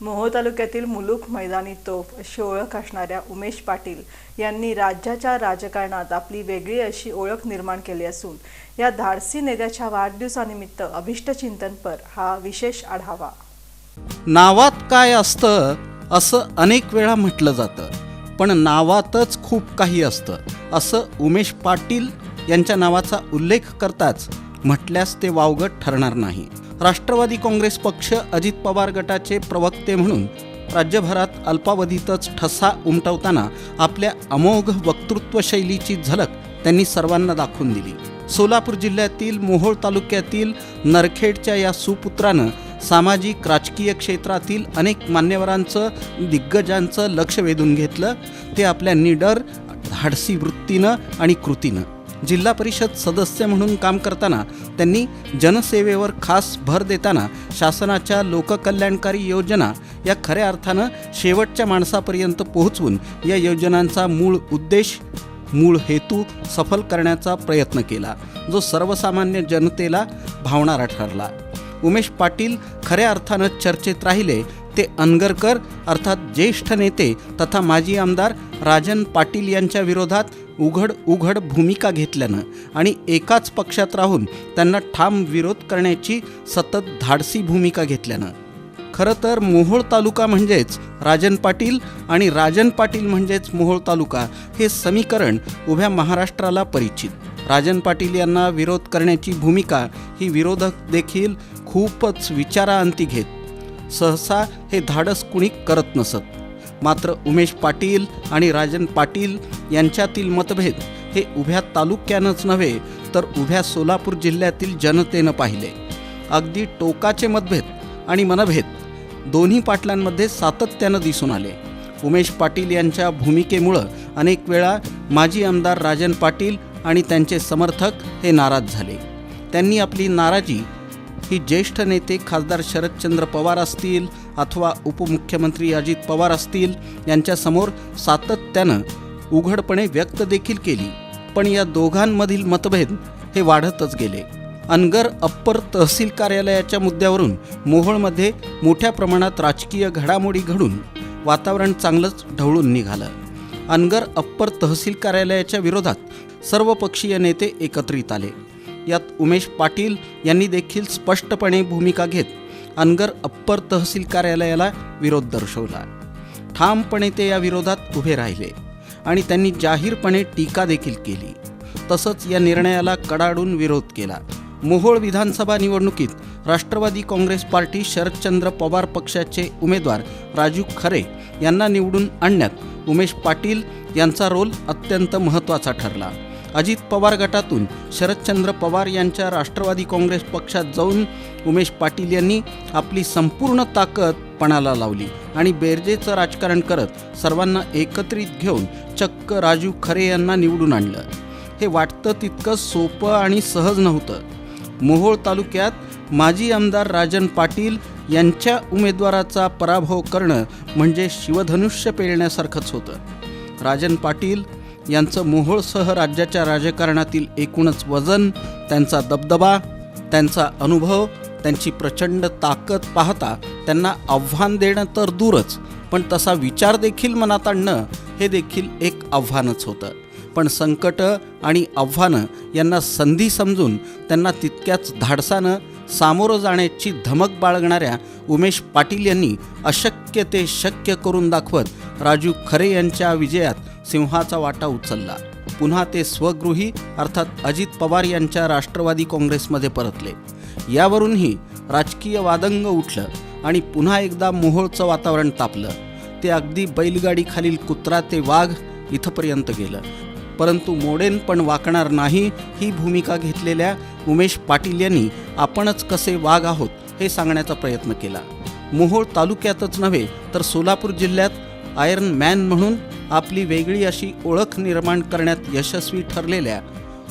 मोहोळ तालुक्यातील मुलुक मैदानी तोफ अशी ओळख असणाऱ्या उमेश पाटील यांनी राज्याच्या राजकारणात आपली वेगळी अशी ओळख निर्माण केली असून या धाडसी नेत्याच्या वाढदिवसानिमित्त अभिष्टचिंतनपर हा विशेष आढावा. नावात काय असतं असं अनेक वेळा म्हटलं जातं पण नावातच खूप काही असतं असं उमेश पाटील यांच्या नावाचा उल्लेख करताच म्हटल्यास ते वावगट ठरणार नाही. राष्ट्रवादी काँग्रेस पक्ष अजित पवार गटाचे प्रवक्ते म्हणून राज्यभरात अल्पावधीतच ठसा उमटवताना आपल्या अमोघ वक्तृत्वशैलीची झलक त्यांनी सर्वांना दाखवून दिली. सोलापूर जिल्ह्यातील मोहोळ तालुक्यातील नरखेडच्या या सुपुत्रानं सामाजिक राजकीय क्षेत्रातील अनेक मान्यवरांचं दिग्गजांचं लक्ष वेधून घेतलं. ते आपल्या निडर धाडसी वृत्तीनं आणि कृतीनं. जिल्हा परिषद सदस्य म्हणून काम करताना त्यांनी जनसेवेवर खास भर देताना शासनाच्या लोककल्याणकारी योजना या खऱ्या अर्थानं शेवटच्या माणसापर्यंत पोहोचवून या योजनांचा मूळ उद्देश मूळ हेतू सफल करण्याचा प्रयत्न केला जो सर्वसामान्य जनतेला भावणारा ठरला. उमेश पाटील खऱ्या अर्थानं चर्चेत राहिले ते अनगरकर अर्थात ज्येष्ठ नेते तथा माजी आमदार राजन पाटील यांच्या विरोधात उघड उघड भूमिका घेतल्यानं आणि एकाच पक्षात राहून त्यांना ठाम विरोध करण्याची सतत धाडसी भूमिका घेतल्यानं. खरं तर मोहोळ तालुका म्हणजेच राजन पाटील आणि राजन पाटील म्हणजेच मोहोळ तालुका हे समीकरण उभ्या महाराष्ट्राला परिचित. राजन पाटील यांना विरोध करण्याची भूमिका ही विरोधक देखील खूपच विचाराअंती घेत. सहसा हे धाडस कुणी करत नसत. मात्र उमेश पाटील आणि राजन पाटील यांच्यातील मतभेद हे उभ्या तालुक्यानंच नव्हे तर उभ्या सोलापूर जिल्ह्यातील जनतेनं पाहिले. अगदी टोकाचे मतभेद आणि मनभेद दोन्ही पाटलांमध्ये सातत्यानं दिसून आले. उमेश पाटील यांच्या भूमिकेमुळं अनेक वेळा माजी आमदार राजन पाटील आणि त्यांचे समर्थक हे नाराज झाले. त्यांनी आपली नाराजी ही ज्येष्ठ नेते खासदार शरदचंद्र पवार असतील अथवा उपमुख्यमंत्री अजित पवार असतील यांच्यासमोर सातत्यानं उघडपणे व्यक्त देखील केली. पण या दोघांमधील मतभेद हे वाढतच गेले. अनगर अप्पर तहसील कार्यालयाच्या मुद्द्यावरून मोहोळमध्ये मोठ्या प्रमाणात राजकीय घडामोडी घडून वातावरण चांगलंच ढवळून निघालं. अनगर अप्पर तहसील कार्यालयाच्या विरोधात सर्वपक्षीय नेते एकत्रित आले. यात उमेश पाटील यांनी देखील स्पष्टपणे भूमिका घेत अनगर अप्पर तहसील कार्यालयाला विरोध दर्शवला. ठामपणे ते या विरोधात उभे राहिले आणि त्यांनी जाहीरपणे टीका देखील केली. तसंच या निर्णयाला कडाडून विरोध केला. मोहोळ विधानसभा निवडणुकीत राष्ट्रवादी काँग्रेस पार्टी शरदचंद्र पवार पक्षाचे उमेदवार राजू खरे यांना निवडून आणण्यात उमेश पाटील यांचा रोल अत्यंत महत्त्वाचा ठरला. अजित पवार गटातून शरदचंद्र पवार यांच्या राष्ट्रवादी काँग्रेस पक्षात जाऊन उमेश पाटील यांनी आपली संपूर्ण ताकद पणाला लावली आणि बेरजेचं राजकारण करत सर्वांना एकत्रित घेऊन चक्क राजू खरे यांना निवडून आणलं. हे वाटतं तितकं सोपं आणि सहज नव्हतं. मोहोळ तालुक्यात माजी आमदार राजन पाटील यांच्या उमेदवाराचा पराभव करणं म्हणजे शिवधनुष्य पेलण्यासारखंच होतं. राजन पाटील यांचं मोहोळसह राज्याच्या राजकारणातील एकूणच वजन त्यांचा दबदबा त्यांचा अनुभव त्यांची प्रचंड ताकद पाहता त्यांना आव्हान देणं तर दूरच पण तसा विचार देखील मनात आणणं हे देखील एक आव्हानच होतं. पण संकटं आणि आव्हानं यांना संधी समजून त्यांना तितक्याच धाडसानं सामोरं जाण्याची धमक बाळगणाऱ्या उमेश पाटील यांनी अशक्य ते शक्य करून दाखवत राजू खरे यांच्या विजयात सिंहाचा वाटा उचलला. पुन्हा ते स्वगृही अर्थात अजित पवार यांच्या राष्ट्रवादी काँग्रेसमध्ये परतले. यावरूनही राजकीय वादंग उठलं आणि पुन्हा एकदा मोहोळचं वातावरण तापलं. ते अगदी बैलगाडीखालील कुत्रा ते वाघ इथंपर्यंत गेलं. परंतु मोडेन पण वाकणार नाही ही भूमिका घेतलेल्या उमेश पाटील यांनी आपणच कसे वाघ आहोत हे सांगण्याचा प्रयत्न केला. मोहोळ तालुक्यातच नव्हे तर सोलापूर जिल्ह्यात आयर्न मॅन म्हणून आपली वेगळी अशी ओळख निर्माण करण्यात यशस्वी ठरलेल्या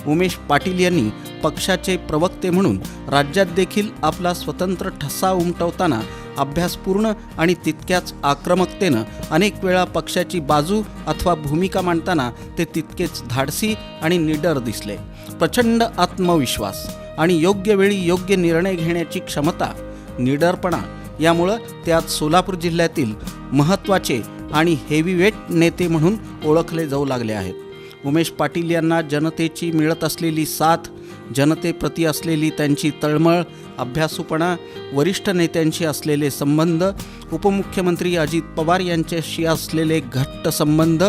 उमेश पाटील यांनी पक्षाचे प्रवक्ते म्हणून राज्यात देखील आपला स्वतंत्र ठसा उमटवताना अभ्यासपूर्ण आणि तितक्याच आक्रमकतेनं अनेक वेळा पक्षाची बाजू अथवा भूमिका मांडताना ते तितकेच धाडसी आणि निडर दिसले. प्रचंड आत्मविश्वास आणि योग्य वेळी योग्य निर्णय घेण्याची क्षमता निडरपणा यामुळं त्यात सोलापूर जिल्ह्यातील महत्त्वाचे आणि हेवीवेट नेते म्हणून ओळखले जाऊ लागले आहेत. उमेश पाटील यांना जनतेची मिळत असलेली साथ जनतेप्रती असलेली त्यांची तळमळ अभ्यासूपणा वरिष्ठ नेत्यांशी असलेले संबंध उपमुख्यमंत्री अजित पवार यांच्याशी असलेले घट्ट संबंध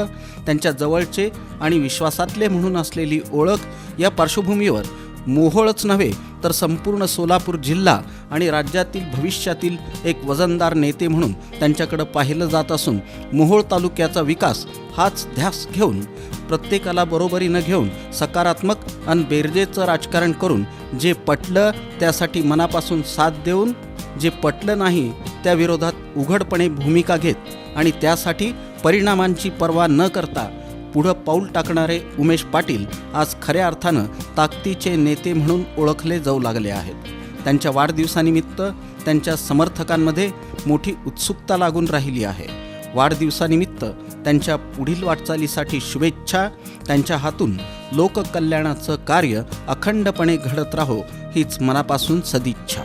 त्यांच्या जवळचे आणि विश्वासातले म्हणून असलेली ओळख या पार्श्वभूमीवर मोहोळच नव्हे तर संपूर्ण सोलापूर जिल्हा आणि राज्यातील भविष्यातील एक वजनदार नेते म्हणून त्यांच्याकडं पाहिलं जात असून मोहोळ तालुक्याचा विकास हाच ध्यास घेऊन प्रत्येकाला बरोबरीनं घेऊन सकारात्मक आणि बेरजेचं राजकारण करून जे पटलं त्यासाठी मनापासून साथ देऊन जे पटलं नाही त्या विरोधात उघडपणे भूमिका घेत आणि त्यासाठी परिणामांची पर्वा न करता पुढं पाऊल टाकणारे उमेश पाटील आज खऱ्या अर्थानं ताकदीचे नेते म्हणून ओळखले जाऊ लागले आहेत. त्यांच्या वाढदिवसानिमित्त त्यांच्या समर्थकांमध्ये मोठी उत्सुकता लागून राहिली आहे. वाढदिवसानिमित्त त्यांच्या पुढील वाटचालीसाठी शुभेच्छा त्यांच्या हातून लोककल्याणाचं कार्य अखंडपणे घडत राहो हीच मनापासून सदिच्छा.